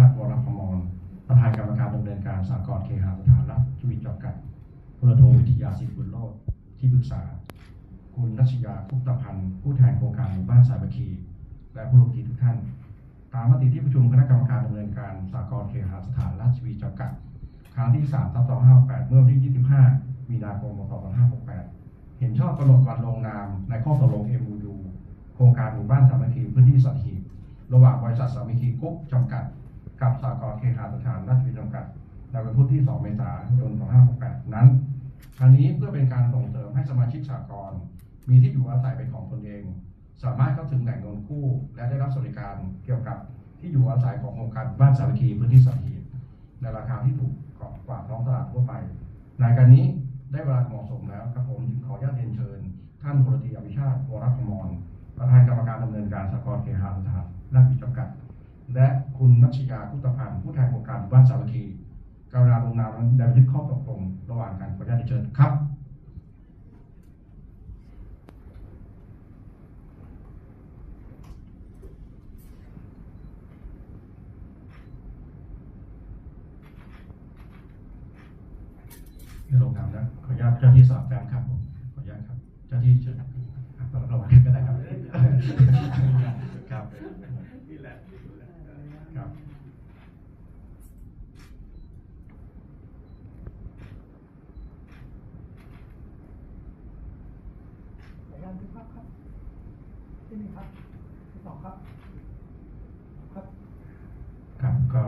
าติวรพมรประธานกรรมการดำเนินการสากลเคหสถานรัฐชีวิตจำกัดพลโทวิทยาศิบุญโลดที่ปรึกษา คุณนัชยาคุปตพันธ์ผู้แทนโครงการหมู่บ้านสามัคี และผู้ลงทะเบียนทุกท่าน ตามมติที่ประชุมคณะกรรมการดำเนินการสากลเคหสถานราชวีจำกัด ครั้งที่3ทับ258 เมื่อวันที่ 25 มีนาคมพศ2568 เห็นชอบกำหนดวันลงนามในข้อตกลง MOU โครงการหมู่บ้านสามัคคีพื้นที่สัตหีบระหว่างบริษัทสามัคคีกุ๊กจำกัด กับสากลเคหสถานราชวีจำกัดในวันพุธที่ 2 เมษายน 2568 นั้นทั้งนี้เพื่อเป็นการส่งเสริมให้สมาชิกสากลมีที่อยู่อาศัยเป็นของตนเอง สามารถเข้าถึงแหล่งเงินกู้ และได้รับสวัสดิการเกี่ยวกับที่อยู่อาศัยของโครงการบ้านสามัคคีพื้นที่สัตหีในราคาที่ถูกกว่าท้องตลาดทั่วไป ในการนี้ได้เวลาเหมาะสมแล้วกับผมขออนุญาตเรียนเชิญ ท่านพลตรีอภิชาติวรพมร และคุณนัชยาพุทธพันธ์ผู้แทนโครงการบ้านสามัคคีกรุณาลงนามในบันทึกข้อตกลงระหว่างกันขออนุญาตเรียนเชิญครับไม่ลงนามนะขออนุญาตเจ้าที่สอบแฟ้มครับผมขออนุญาตครับ เจ้าที่เชิญครับระหว่างก็ได้ครับครับนี่แหละที่สุดแล้ว ครับ ขออนุญาตทุกครับที่หนึ่งครับที่สองครับ ครับ ครับก็